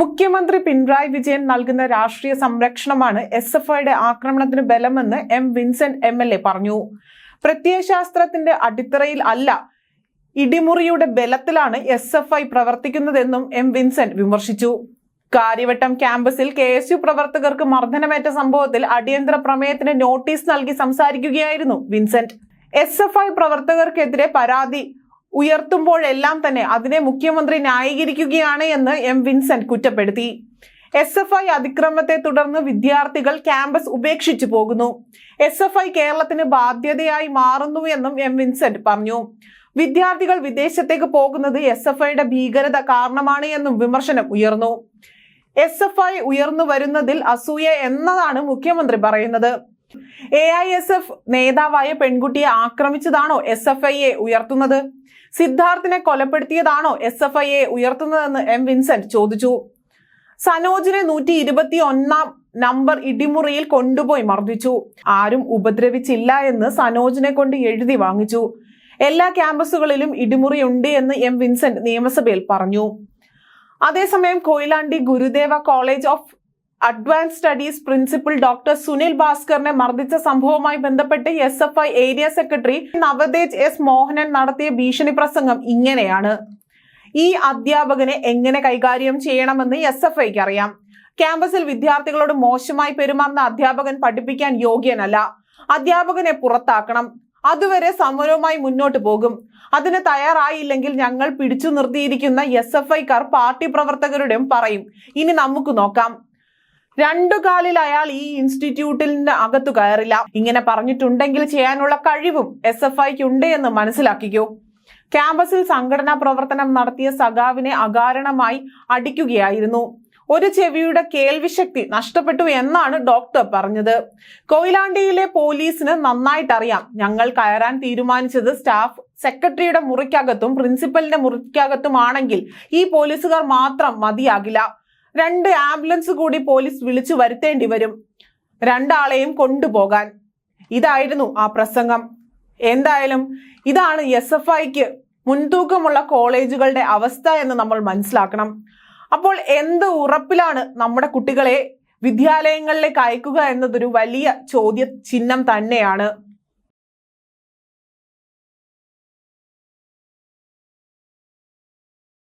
മുഖ്യമന്ത്രി പിണറായി വിജയൻ നൽകുന്ന രാഷ്ട്രീയ സംരക്ഷണമാണ് എസ് എഫ് ഐയുടെ ആക്രമണത്തിന് ബലമെന്ന് M Vincent M L A പറഞ്ഞു. പ്രത്യയശാസ്ത്രത്തിന്റെ അടിത്തറയിൽ അല്ല ഇടിമുറിയുടെ ബലത്തിലാണ് എസ് എഫ് ഐ പ്രവർത്തിക്കുന്നതെന്നും എം വിൻസെന്റ് വിമർശിച്ചു. കാര്യവട്ടം ക്യാമ്പസിൽ കെ എസ് യു പ്രവർത്തകർക്ക് മർദ്ദനമേറ്റ സംഭവത്തിൽ അടിയന്തര പ്രമേയത്തിന് നോട്ടീസ് നൽകി സംസാരിക്കുകയായിരുന്നു വിൻസെന്റ്. എസ് എഫ് ഐ പ്രവർത്തകർക്കെതിരെ പരാതി ഉയർത്തുമ്പോഴെല്ലാം തന്നെ അതിനെ മുഖ്യമന്ത്രി ന്യായീകരിക്കുകയാണ് എന്ന് എം വിൻസെന്റ് കുറ്റപ്പെടുത്തി. എസ് എഫ് ഐ അതിക്രമത്തെ തുടർന്ന് വിദ്യാർത്ഥികൾ ക്യാമ്പസ് ഉപേക്ഷിച്ചു പോകുന്നു. എസ് എഫ് ഐ കേരളത്തിന് ബാധ്യതയായി മാറുന്നു എന്നും എം വിൻസെന്റ് പറഞ്ഞു. വിദ്യാർത്ഥികൾ വിദേശത്തേക്ക് പോകുന്നത് എസ് എഫ് ഐയുടെ ഭീകരത കാരണമാണ് എന്നും വിമർശനം ഉയർന്നു. എസ് എഫ് ഐ ഉയർന്നു വരുന്നതിൽ അസൂയ എന്നതാണ് മുഖ്യമന്ത്രി പറയുന്നത്. എ ഐ എസ് എഫ് നേതാവായ പെൺകുട്ടിയെ ആക്രമിച്ചതാണോ എസ് എഫ് ഐയെ ഉയർത്തുന്നത്? സിദ്ധാർത്ഥിനെ കൊലപ്പെടുത്തിയതാണോ എസ് എഫ് ഐയെ ഉയർത്തുന്നതെന്ന് എം വിൻസെന്റ് ചോദിച്ചു. സനോജിനെ നൂറ്റി ഇരുപത്തി ഒന്നാം നമ്പർ ഇടിമുറിയിൽ കൊണ്ടുപോയി മർദ്ദിച്ചു. ആരും ഉപദ്രവിച്ചില്ല എന്ന് സനോജിനെ കൊണ്ട് എഴുതി വാങ്ങിച്ചു. എല്ലാ ക്യാമ്പസുകളിലും ഇടിമുറി ഉണ്ട് എന്ന് എം വിൻസെന്റ് നിയമസഭയിൽ പറഞ്ഞു. അതേസമയം Koyilandy Gurudeva college of advance studies principal doctor Sunil ഭാസ്കറിനെ മർദ്ദിച്ച സംഭവവുമായി ബന്ധപ്പെട്ട് S F I area secretary Navatej S Mohanan നടത്തിയ ഭീഷണി പ്രസംഗം ഇങ്ങനെയാണ്. ഈ അധ്യാപകനെ എങ്ങനെ കൈകാര്യം ചെയ്യണമെന്ന് എസ് എഫ് ഐക്ക് അറിയാം. ക്യാമ്പസിൽ വിദ്യാർത്ഥികളോട് മോശമായി പെരുമാറുന്ന അധ്യാപകൻ പഠിപ്പിക്കാൻ യോഗ്യനല്ല. അധ്യാപകനെ പുറത്താക്കണം. അതുവരെ സമരവുമായി മുന്നോട്ട് പോകും. അതിന് തയ്യാറായില്ലെങ്കിൽ ഞങ്ങൾ പിടിച്ചു നിർത്തിയിരിക്കുന്ന എസ് എഫ് ഐക്കാർ പാർട്ടി പ്രവർത്തകരുടെയും പറയും. ഇനി നമുക്ക് നോക്കാം. രണ്ടു കാലിൽ അയാൾ ഈ ഇൻസ്റ്റിറ്റ്യൂട്ടിന്റെ അകത്തു കയറില്ല. ഇങ്ങനെ പറഞ്ഞിട്ടുണ്ടെങ്കിൽ ചെയ്യാനുള്ള കഴിവും എസ് എഫ് ഐക്ക് ഉണ്ട് എന്ന് മനസ്സിലാക്കിക്കോ. ക്യാമ്പസിൽ സംഘടനാ പ്രവർത്തനം നടത്തിയ സഖാവിനെ അകാരണമായി അടിക്കുകയായിരുന്നു. ഒരു ചെവിയുടെ കേൾവിശക്തി നഷ്ടപ്പെട്ടു എന്നാണ് ഡോക്ടർ പറഞ്ഞത്. കൊയിലാണ്ടിയിലെ പോലീസിന് നന്നായിട്ടറിയാം. ഞങ്ങൾ കയറാൻ തീരുമാനിച്ചത് സ്റ്റാഫ് സെക്രട്ടറിയുടെ മുറിക്കകത്തും പ്രിൻസിപ്പലിന്റെ മുറിക്കകത്തുമാണെങ്കിൽ ഈ പോലീസുകാർ മാത്രം മതിയാകില്ല. രണ്ട് ആംബുലൻസ് കൂടി പോലീസ് വിളിച്ചു വരുത്തേണ്ടി വരും. രണ്ടാളെയും കൊണ്ടുപോകാൻ. ഇതായിരുന്നു ആ പ്രസംഗം. എന്തായാലും ഇതാണ് എസ് എഫ് ഐക്ക് മുൻതൂക്കമുള്ള കോളേജുകളുടെ അവസ്ഥ എന്ന് നമ്മൾ മനസ്സിലാക്കണം. അപ്പോൾ എന്ത് ഉറപ്പിലാണ് നമ്മുടെ കുട്ടികളെ വിദ്യാലയങ്ങളിലേക്ക് അയക്കുക എന്നതൊരു വലിയ ചോദ്യ ചിഹ്നം തന്നെയാണ്.